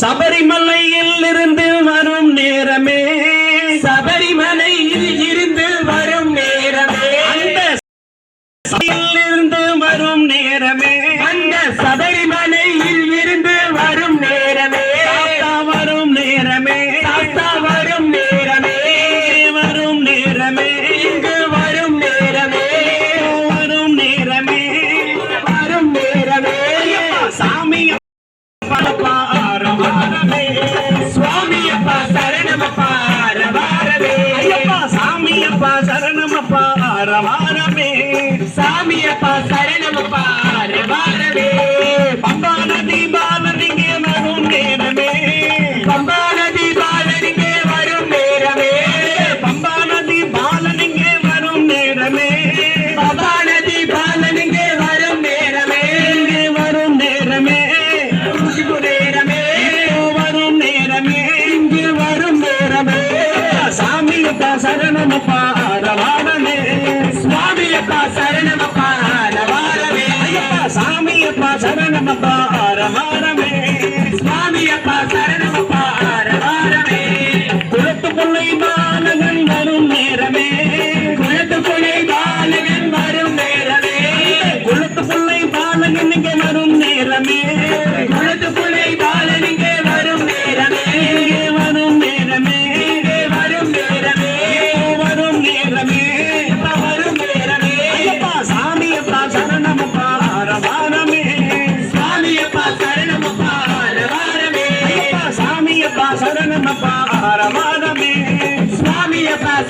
சபரிமலையில் இருந்து வரும் நேரமே. சபரிமலையில் இருந்து வரும் நேரமே. அந்த இருந்து வரும் நேரமே. நேரமே வரும் நேரமே இங்கு வரும் நேரமே. சாமியப்பா சரணமப்பா அரவாரமே சுவாமியப்பா சரணமப்பா ரவாரவே ஐயப்பா சாமியப்பா சரணமப்பா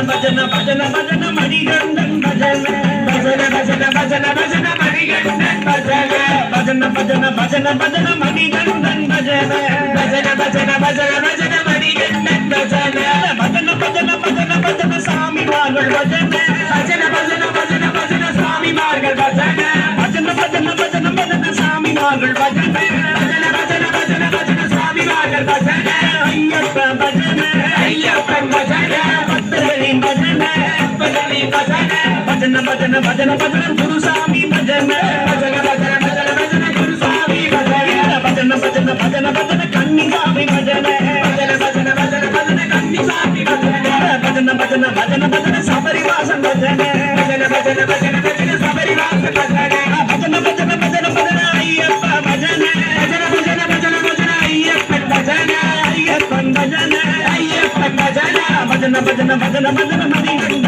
பஜன பஜன பஜன மணிகண்டன் பஜனே பஜன பஜன பஜன பஜன மணிகண்டன் பஜன பஜன பஜன பஜன பஜன மணிகண்டன் பஜனே பஜன பஜன பஜன பஜன மணிகண்டன் பஜன பஜன பஜன பஜன பஜன சாமி வாங்கள் பஜன பஜன பஜன பஜன சுவாமிமார்கள் பஜன பஜன பஜன பஜன பஜன சாமி வாங்கள் பஜன பஜன பஜன பஜன சுவாமிமார்கள் பஜன ஐயப்ப பஜனே ஐயப்பன் பஜன பஜனி பஜன பஜன பஜன பஜன பஜன குருசாமி பஜனே பஜன பஜன பஜன பஜன குருசாமி பஜன பஜன பஜன பஜன பஜன கன்னிசாமி பஜனே பஜன பஜன பஜன பஜன கன்னிசாமி பஜன பஜன பஜன பஜன பஜன சபரிவாசன் பஜனே பஜன பஜன பஜன பஜன சபரிவாச பஜன பஜன பஜன பஜன பஜன ஐயப்ப பஜனே பஜன பஜன பஜன பஜன ஐயப்பன் பஜன ஐயப்பன் பஜனே ஐயப்பன் பஜன பஜன பஜன பஜன பஜன மணிகண்டன்